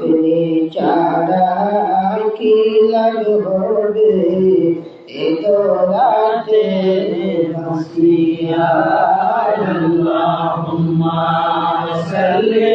ಕಿಲಿ ಚಾಡ ಕೀಲಲು ಹೋದೆ ಏತೋ ರಾತೆ ಮಸಿಯ ಅಲ್ಲಹುಮ್ಮ ಸಲ್ಲೇ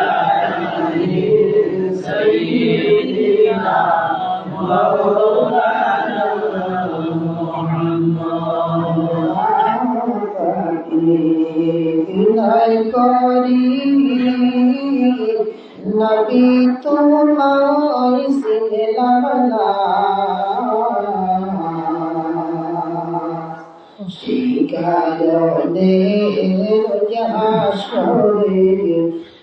নবী তোমায় সিলাম না শিকারণে হাসরে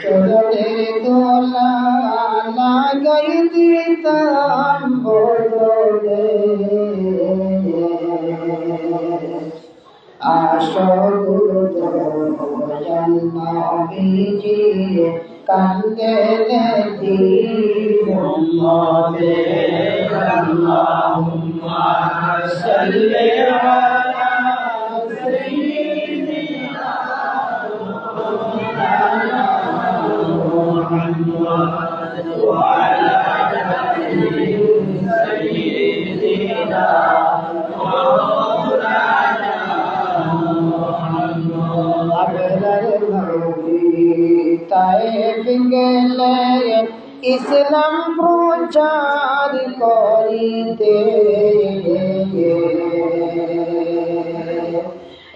চরণে দোলা লাগাই দিতাম বদলে আশগুরুজন্মবিজি কান্দেলে দিবে আল্লাহুম্মা সাল্লি আলা সাইয়্যিদিনা محمد وعلى آله سيدنا مولانا محمد தயவிங்களே இஸ்லாம் பிரச்சாரி கோரிதே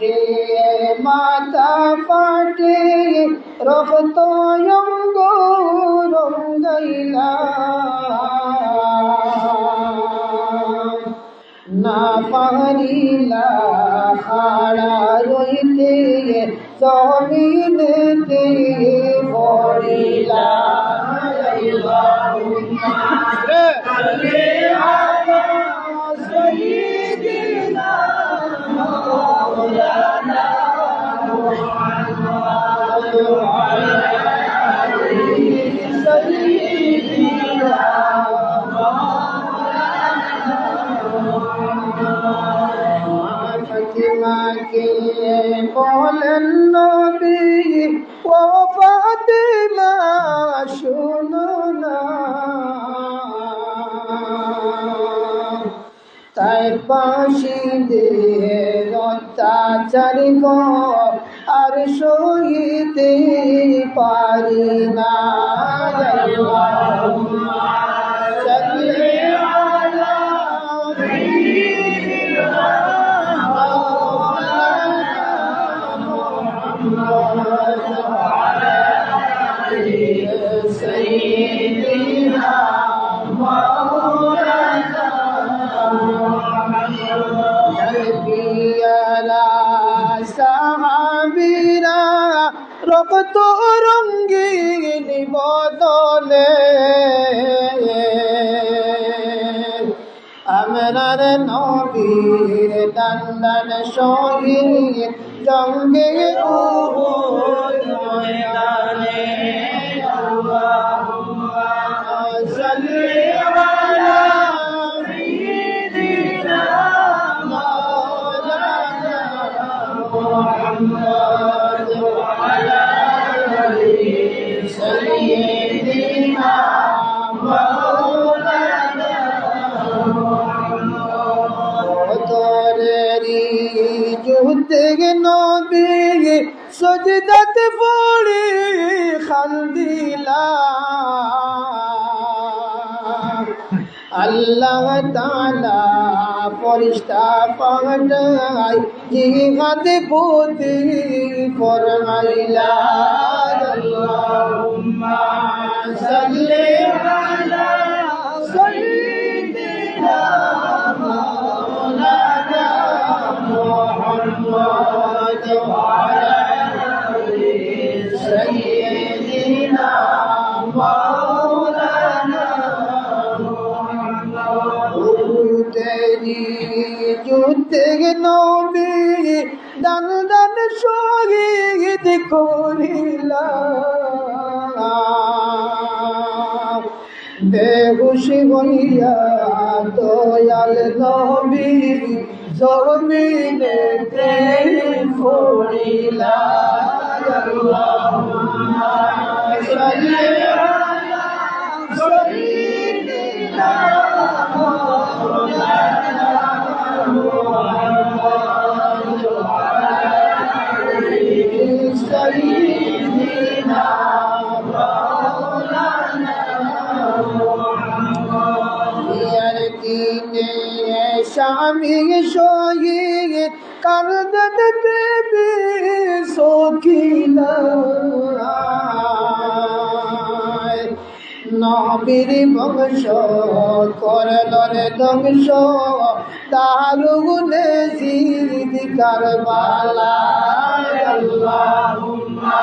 চুটে মাথা ফাটে রক্ত অঙ্গ রঙ্গাইলা। না পারিলা খাড়া রইতে জমিনেতে ফাতিমাকে বলেন নবী ও ফাতিমা শুনো না। তাই পাশি আর সহিতে পারি না। নবিয়ারা সাহাবীরা রক্ত রঙ্গিন বদলে আমরার নবীর দন্দন শহীদ জঙ্গে ময়দানে আল্লাহুম্মা সজদাতে পড়ে খান্দিলা আল্লাহ তালা ফরিস্তা পাঠাই জিহাদে বুদ্ধি ফরমাইলা। আল্লাহুম্মা সাল্লি আলা শহীদ করিলা বেহুশ হইয়া দয়াল নবী জমিনে পড়িলা আল্লাহুম্মা সাল্লি আলা সাইয়্যিদিনা নবীর বংশ করলর ধ্বংস দারুগুনে সিদ্ধি কারবালা। আল্লাহুম্মা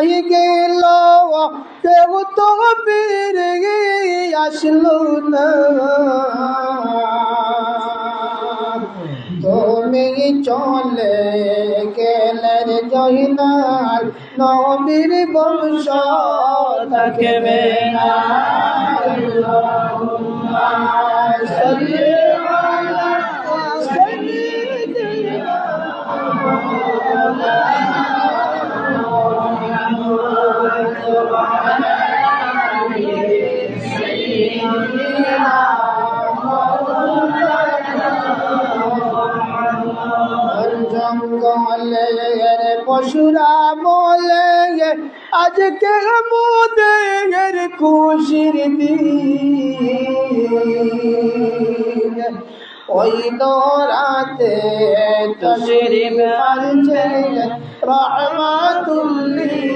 সবাই গেল কেউ তো বেড়ে আসলো না। তুমি চলে গেলেন জহিনাল নবীর বংশ থাকবে না। পশুরা বলে আজকে মোদের খুশির দিন ওই দরাতে তশরিফ আনছে রহমাতুল্লিল